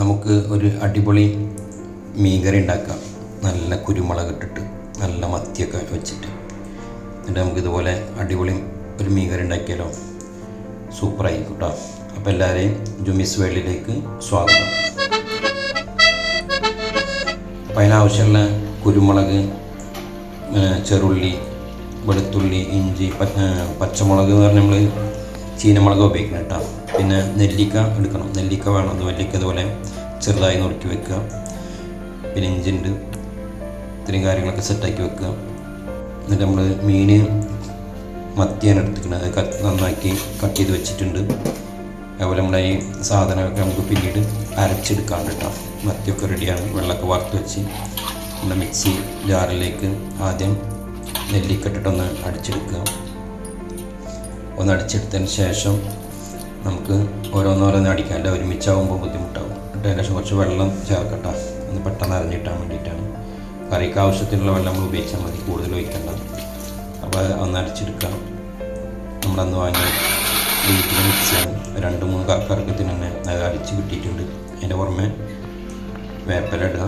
നമുക്ക് ഒരു അടിപൊളി മീൻകറി ഉണ്ടാക്കാം. നല്ല കുരുമുളക് ഇട്ടിട്ട് നല്ല മത്തിയൊക്കെ വെച്ചിട്ട്. എന്നിട്ട് നമുക്കിതുപോലെ അടിപൊളി ഒരു മീൻകറി ഉണ്ടാക്കിയാലോ? സൂപ്പറായി കേട്ടോ അപ്പോൾ എല്ലാവരെയും ജുമിസ് വേൾഡിലേക്ക് സ്വാഗതം. അപ്പോൾ അതിനാവശ്യമുള്ള കുരുമുളക് ചെറുള്ളി വെളുത്തുള്ളി ഇഞ്ചി പച്ചമുളക് എന്ന് പറഞ്ഞാൽ നമ്മൾ ചീനമുളക് ഉപയോഗിക്കണം കേട്ടോ. പിന്നെ നെല്ലിക്ക എടുക്കണം. നെല്ലിക്ക വേണം. നെല്ലിക്ക അതുപോലെ ചെറുതായി നുറുക്കി വെക്കുക. പിന്നെ ഇഞ്ചിണ്ട് ഇത്രയും കാര്യങ്ങളൊക്കെ സെറ്റാക്കി വെക്കുക. എന്നിട്ട് നമ്മൾ മീൻ മത്തിയാണ് എടുത്തിരിക്കുന്നത് അത് നന്നാക്കി കട്ട് ചെയ്ത് വെച്ചിട്ടുണ്ട്. അതുപോലെ നമ്മുടെ ഈ സാധനമൊക്കെ നമുക്ക് പിന്നീട് അരച്ചെടുക്കാണ്ട് കേട്ടോ. മത്തിയൊക്കെ റെഡിയാണ് വെള്ളമൊക്കെ വറുത്ത് വെച്ച് നമ്മുടെ മിക്സി ജാറിലേക്ക് ആദ്യം നെല്ലിക്കട്ടിട്ടൊന്ന് അടിച്ചെടുക്കുക. ഒന്ന് അടിച്ചെടുത്തതിന് ശേഷം നമുക്ക് ഓരോന്നോരോന്ന് അടിക്കാണ്ട് ഒരുമിച്ചാവുമ്പോൾ ബുദ്ധിമുട്ടാവും. അതിന് കുറച്ച് വെള്ളം ചേർക്കട്ടെ. ഒന്ന് പെട്ടെന്ന് അരഞ്ഞിട്ടാൻ വേണ്ടിയിട്ടാണ്. കറിക്ക് ആവശ്യത്തിനുള്ള വെള്ളം നമ്മൾ ഉപയോഗിച്ചാൽ മതി. കൂടുതൽ ഒഴിക്കണ്ട. അപ്പോൾ ഒന്ന് അരച്ചെടുക്കാം നമ്മളന്ന് വാങ്ങി വീട്ടിൽ മിക്സിയാണ് രണ്ട് മൂന്ന് കറക്കത്തിന് തന്നെ അത് അടിച്ച് കിട്ടിയിട്ടുണ്ട്. അതിന്റെ പുറമെ വേപ്പില ഇടുക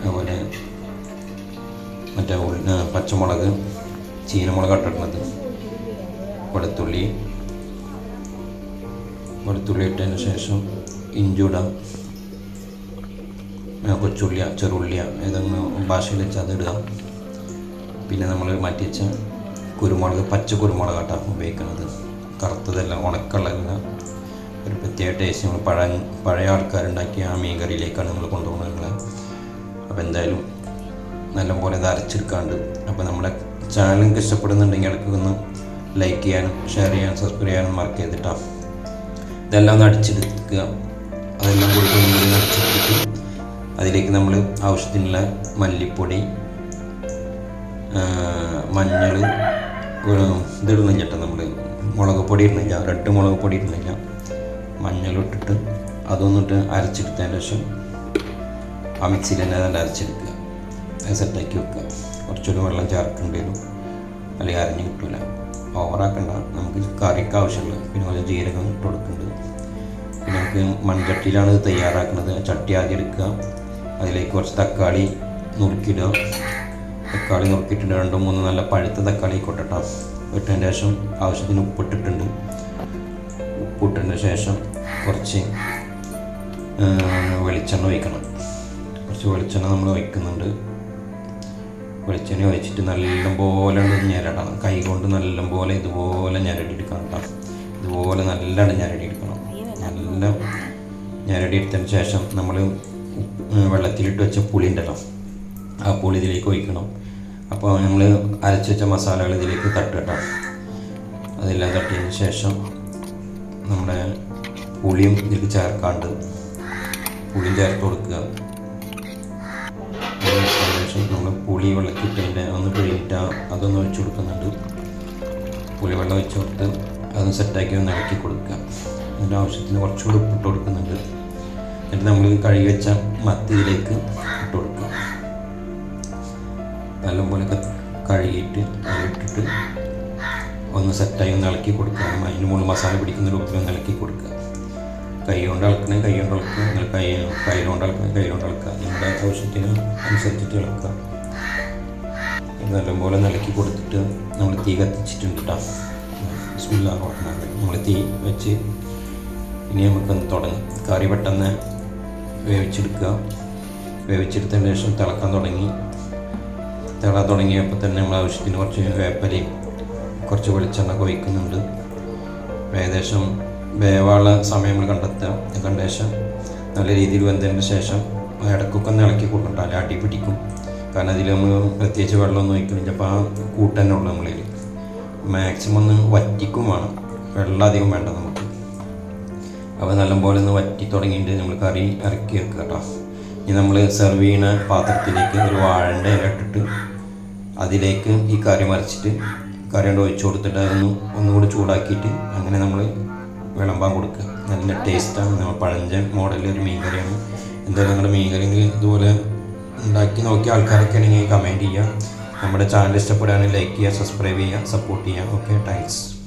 അതുപോലെ മറ്റേ പച്ചമുളക് ചീനമുളക് ഇട്ടിടുന്നത് വെളുത്തുള്ളി വെളുത്തുള്ളി ഇട്ടതിന് ശേഷം ഇഞ്ചിടാം കൊച്ചുള്ളിയ ചെറുള്ളിയ ഏതെങ്കിലും ഭാഷയിൽ വെച്ചാൽ അത് ഇടുക പിന്നെ നമ്മൾ മാറ്റി വെച്ച കുരുമുളക് പച്ച കുരുമുളക് ഉപയോഗിക്കുന്നത്. കറുത്തതല്ല ഉണക്കുള്ളതല്ല ഒരു പ്രത്യേക ടേസ്റ്റ് നമ്മൾ പഴയ പഴയ ആൾക്കാരുണ്ടാക്കിയ ആ മീൻ കറിയിലേക്കാണ് നമ്മൾ കൊണ്ടുപോകുന്നത് അപ്പോൾ എന്തായാലും നല്ലപോലെ ഇത് അരച്ചെടുക്കാണ്ട്. അപ്പോൾ നമ്മുടെ ചാനൽ ഇഷ്ടപ്പെടുന്നുണ്ടെങ്കിൽ ഇടയ്ക്ക് ഒന്ന് ലൈക്ക് ചെയ്യാനും ഷെയർ ചെയ്യാനും സബ്സ്ക്രൈബ് ചെയ്യാനും മാർക്ക് ചെയ്തിട്ടാ ഇതെല്ലാം ഒന്ന് അതെല്ലാം കൂടി ഒന്ന് അടിച്ചെടുത്തിട്ട് അതിലേക്ക് നമ്മൾ ആവശ്യത്തിനുള്ള മല്ലിപ്പൊടി മഞ്ഞൾ ഇതിടുന്നില്ല കേട്ടോ നമ്മൾ മുളക് പൊടി ഇടുന്നില്ല. റെഡ് മുളക് പൊടി ഇടുന്നില്ല. മഞ്ഞളിട്ടിട്ട് അതൊന്നിട്ട് അരച്ചെടുത്തതിന് ശേഷം ആ മിക്സിയിൽ തന്നെ അതിന്റെ അരച്ചെടുക്കുക. അത് സെറ്റാക്കി വെക്കുക. കുറച്ചുകൂടി വെള്ളം ചേർക്കേണ്ടി വരും. അല്ലെങ്കിൽ അരഞ്ഞ് കിട്ടില്ല ഓവറാക്കണ്ട നമുക്ക് കറിക്ക് ആവശ്യമുള്ള പിന്നെ കുറച്ച് ജീരകം ഇട്ട് കൊടുക്കുന്നുണ്ട് പിന്നെ നമുക്ക് മൺചട്ടിയിലാണ് ഇത് തയ്യാറാക്കുന്നത്. ചട്ടി ആദ്യം എടുക്കുക. അതിലേക്ക് കുറച്ച് തക്കാളി നുറുക്കിയിടുക തക്കാളി നുറുക്കിയിട്ടുണ്ട്. രണ്ടോ മൂന്നോ നല്ല പഴുത്ത തക്കാളി കൊട്ടട്ടോ ഇട്ടതിന് ശേഷം ആവശ്യത്തിന് ഉപ്പിട്ടിട്ടുണ്ട്. ഉപ്പിട്ടതിന് ശേഷം കുറച്ച് വെളിച്ചെണ്ണ ഒഴിക്കണം. കുറച്ച് വെളിച്ചെണ്ണ നമ്മൾ ഒഴിക്കുന്നുണ്ട്. വെളിച്ചെണ്ണ ഒഴിച്ചിട്ട് നല്ലപോലെ ഞെരടണം. കൈ കൊണ്ട് നല്ലപോലെ ഇതുപോലെ ഞെരടിയെടുക്കണം കേട്ടോ ഇതുപോലെ നല്ലോണം ഞെരടിയെടുക്കണം. നല്ല ഞെരടിയെടുത്തതിന് ശേഷം നമ്മൾ വെള്ളത്തിലിട്ട് വെച്ച പുളി ഉണ്ടല്ലോ. ആ പുളി ഇതിലേക്ക് ഒഴിക്കണം. അപ്പോൾ നമ്മൾ അരച്ച് വെച്ച മസാലകൾ ഇതിലേക്ക് തട്ടുക അതെല്ലാം തട്ടിയതിന് ശേഷം നമ്മുടെ പുളിയും ഇതിലേക്ക് ചേർക്കാണ്ട്. പുളിയും ചേർത്ത് കൊടുക്കുക. പുളി വെള്ളത്തിട്ടതിന്റെ ഒന്ന് പിഴിഞ്ഞിട്ട് അതൊന്ന് ഒഴിച്ച് കൊടുക്കുന്നുണ്ട്. പുളി വെള്ളം ഒഴിച്ച് കൊടുത്ത് അതൊന്ന് സെറ്റാക്കി ഒന്ന് ഇളക്കി കൊടുക്കുക. അതിന്റെ ആവശ്യത്തിന് കുറച്ചുകൂടി ഉപ്പിട്ട് കൊടുക്കുന്നുണ്ട്. എന്നിട്ട് നമ്മൾ കഴുകി വെച്ച മത്തി ഇതിലേക്ക് ഇട്ട് കൊടുക്കുക. നല്ലപോലെ കഴുകിയിട്ട് ഇട്ടിട്ട് ഒന്ന് സെറ്റായി ഒന്ന് ഇളക്കി കൊടുക്കുക. അതിന് മുകളിൽ മസാല പിടിക്കുന്ന രൂപത്തിൽ ഒന്ന് ഇളക്കി കൊടുക്കുക. കൈ കൊണ്ട് ഇളക്കണേ കൈ കൊണ്ട് ഇളക്കുക. നിങ്ങൾ കൈ കൈ കൊണ്ട് ഇളക്കണേ കൈ കൊണ്ട് ഇളക്കുക. നിങ്ങളുടെ ആവശ്യത്തിന് അനുസരിച്ചിട്ട് ഇളക്കുക. നല്ലപോലെ നിലക്കി കൊടുത്തിട്ട് നമ്മൾ തീ കത്തിച്ചിട്ടുണ്ട് കേട്ടോ ബിസ്മില്ലാ റഹ്മാൻ റഹീം. നമ്മൾ തീ വെച്ച് ഇനി നമുക്കൊന്ന് തുടങ്ങി. കറി പെട്ടെന്ന് വേവിച്ചെടുക്കുക. വേവിച്ചെടുത്തതിന് ശേഷം തിളക്കാൻ തുടങ്ങി. തിള തുടങ്ങിയപ്പോൾ തന്നെ നമ്മൾ ആവശ്യത്തിന് കുറച്ച് വേപ്പലയും കുറച്ച് വെളിച്ചെണ്ണ ഒക്കെ ഒഴിക്കുന്നുണ്ട്. ഏകദേശം വേവാള സമയം നമ്മൾ കണ്ടെത്തുക. കണ്ട ശേഷം നല്ല രീതിയിൽ വെന്തതിന് ശേഷം ഇടക്കൊക്കെ ഒന്ന് ഇളക്കി കൊടുക്കണ്ട അടി പിടിക്കും. കാരണം അതിൽ നമ്മൾ പ്രത്യേകിച്ച് വെള്ളമൊന്നും ഒഴിക്കുന്നില്ല. അപ്പോൾ ആ കൂട്ടന്നെ ഉള്ളു നമ്മളിൽ മാക്സിമം ഒന്ന് വറ്റിക്കും വേണം. വെള്ളം അധികം വേണ്ട നമുക്ക്. അപ്പോൾ നല്ലപോലെ ഒന്ന് വറ്റി തുടങ്ങിയിട്ട് നമ്മൾ കറി ഇറക്കി വെക്കുക കേട്ടോ. ഇനി നമ്മൾ സെർവ് ചെയ്യുന്ന പാത്രത്തിലേക്ക് ഒരു വാഴന്റെ ഇല ഇട്ടിട്ട് അതിലേക്ക് ഈ കറി മറിച്ചിട്ട് കറി കൊണ്ട് ഒഴിച്ചു കൊടുത്തിട്ട് അതൊന്ന് ഒന്നുകൂടി ചൂടാക്കിയിട്ട് അങ്ങനെ നമ്മൾ വിളമ്പാൻ കൊടുക്കുക. നല്ല ടേസ്റ്റാണ് നമ്മൾ പഴഞ്ചൻ മോഡലിൽ ഒരു മീൻ കറിയാണ് എന്തായാലും നിങ്ങളുടെ മീൻ കറിയെങ്കിൽ ഇതുപോലെ ഉണ്ടാക്കി നോക്കിയ ആൾക്കാരൊക്കെ ആണെങ്കിൽ കമന്റ് ചെയ്യുക. നമ്മുടെ ചാനൽ ഇഷ്ടപ്പെടുകയാണെങ്കിൽ ലൈക്ക് ചെയ്യുക സബ്സ്ക്രൈബ് ചെയ്യുക സപ്പോർട്ട് ചെയ്യുക. Okay thanks